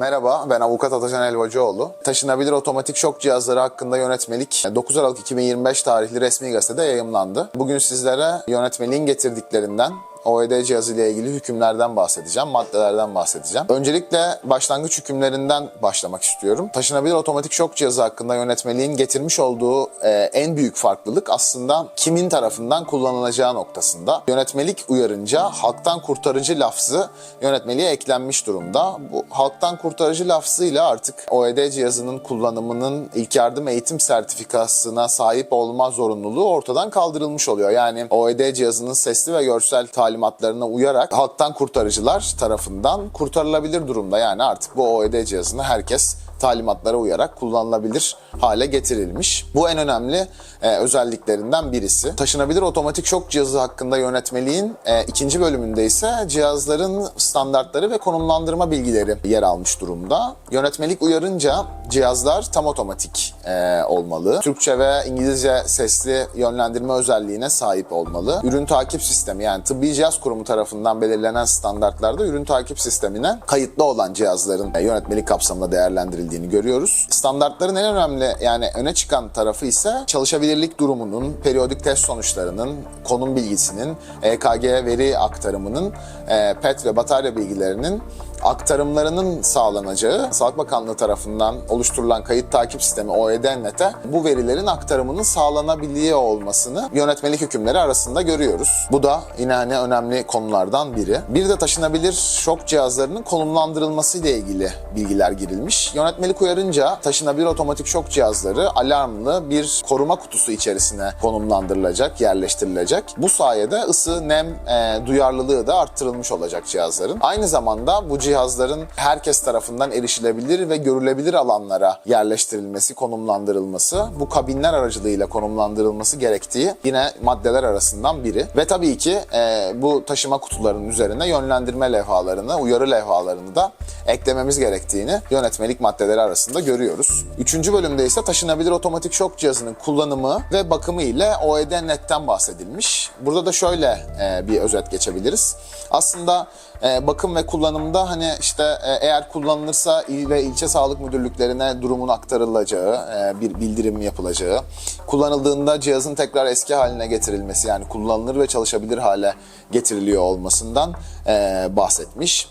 Merhaba, ben avukat Atacan Elvacıoğlu. Taşınabilir otomatik şok cihazları hakkında yönetmelik 9 Aralık 2025 tarihli resmi gazetede yayımlandı. Bugün sizlere yönetmeliğin getirdiklerinden OED cihazı ile ilgili hükümlerden bahsedeceğim, maddelerden bahsedeceğim. Öncelikle başlangıç hükümlerinden başlamak istiyorum. Taşınabilir otomatik şok cihazı hakkında yönetmeliğin getirmiş olduğu e, en büyük farklılık aslında kimin tarafından kullanılacağı noktasında. Yönetmelik uyarınca halktan kurtarıcı lafzı yönetmeliğe eklenmiş durumda. Bu halktan kurtarıcı lafzıyla artık OED cihazının kullanımının ilk yardım eğitim sertifikasına sahip olma zorunluluğu ortadan kaldırılmış oluyor. Yani OED cihazının sesli ve görsel talimatlarına uyarak halktan kurtarıcılar tarafından kurtarılabilir durumda. Yani artık bu OED cihazını herkes talimatlara uyarak kullanılabilir hale getirilmiş. Bu en önemli e, özelliklerinden birisi. Taşınabilir otomatik şok cihazı hakkında yönetmeliğin e, ikinci bölümünde ise cihazların standartları ve konumlandırma bilgileri yer almış durumda. Yönetmelik uyarınca cihazlar tam otomatik e, olmalı. Türkçe ve İngilizce sesli yönlendirme özelliğine sahip olmalı. Ürün takip sistemi yani tıbbi cihaz kurumu tarafından belirlenen standartlarda ürün takip sistemine kayıtlı olan cihazların e, yönetmelik kapsamında değerlendirildiğini görüyoruz. Standartların en önemli yani öne çıkan tarafı ise çalışabilirlik durumunun, periyodik test sonuçlarının, konum bilgisinin, EKG veri aktarımının, e, PET ve batarya bilgilerinin aktarımlarının sağlanacağı Sağlık Bakanlığı tarafından oluşturulan kayıt takip sistemi OED-NET'e bu verilerin aktarımının sağlanabiliyor olmasını yönetmelik hükümleri arasında görüyoruz. Bu da yine hani önemli konulardan biri. Bir de taşınabilir şok cihazlarının konumlandırılması ile ilgili bilgiler girilmiş. Yönetmelik uyarınca taşınabilir otomatik şok cihazları alarmlı bir koruma kutusu içerisine konumlandırılacak, yerleştirilecek. Bu sayede ısı, nem e, duyarlılığı da arttırılmış olacak cihazların. Aynı zamanda bu cihazların herkes tarafından erişilebilir ve görülebilir alanlara yerleştirilmesi, konumlandırılması, bu kabinler aracılığıyla konumlandırılması gerektiği yine maddeler arasından biri. Ve tabii ki e, bu taşıma kutularının üzerine yönlendirme levhalarını, uyarı levhalarını da eklememiz gerektiğini yönetmelik maddeleri arasında görüyoruz. Üçüncü bölümde ise taşınabilir otomatik şok cihazının kullanımı ve bakımı ile OED netten bahsedilmiş. Burada da şöyle e, bir özet geçebiliriz. Aslında e, bakım ve kullanımda hani işte e, eğer kullanılırsa il ve ilçe sağlık müdürlüklerine durumun aktarılacağı, e, bir bildirim yapılacağı, kullanıldığında cihazın tekrar eski haline getirilmesi yani kullanılır ve çalışabilir hale getiriliyor olmasından e, bahsetmiş.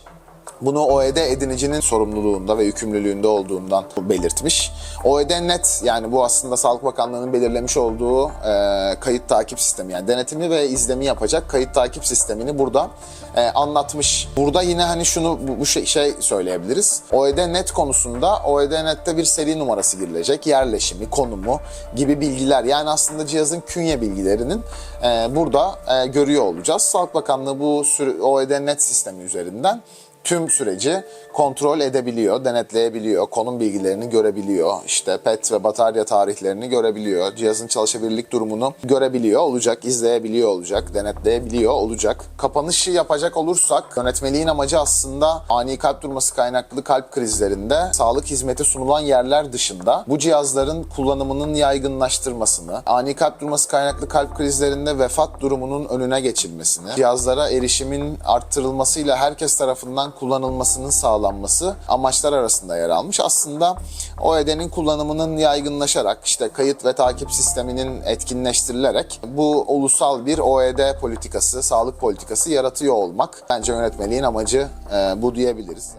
Bunu OED edinicinin sorumluluğunda ve yükümlülüğünde olduğundan belirtmiş. OED net yani bu aslında Sağlık Bakanlığı'nın belirlemiş olduğu e, kayıt takip sistemi yani denetimi ve izlemi yapacak kayıt takip sistemini burada e, anlatmış. Burada yine hani şunu bu, bu şey, şey söyleyebiliriz. OED net konusunda OED nette bir seri numarası girilecek. Yerleşimi, konumu gibi bilgiler yani aslında cihazın künye bilgilerinin e, burada e, görüyor olacağız. Sağlık Bakanlığı bu OED net sistemi üzerinden tüm süreci kontrol edebiliyor, denetleyebiliyor, konum bilgilerini görebiliyor, işte pet ve batarya tarihlerini görebiliyor, cihazın çalışabilirlik durumunu görebiliyor olacak, izleyebiliyor olacak, denetleyebiliyor olacak. Kapanışı yapacak olursak yönetmeliğin amacı aslında ani kalp durması kaynaklı kalp krizlerinde sağlık hizmeti sunulan yerler dışında bu cihazların kullanımının yaygınlaştırmasını, ani kalp durması kaynaklı kalp krizlerinde vefat durumunun önüne geçilmesini, cihazlara erişimin arttırılmasıyla herkes tarafından kullanılmasının sağlanması amaçlar arasında yer almış. Aslında OED'nin kullanımının yaygınlaşarak işte kayıt ve takip sisteminin etkinleştirilerek bu ulusal bir OED politikası, sağlık politikası yaratıyor olmak bence yönetmeliğin amacı e, bu diyebiliriz.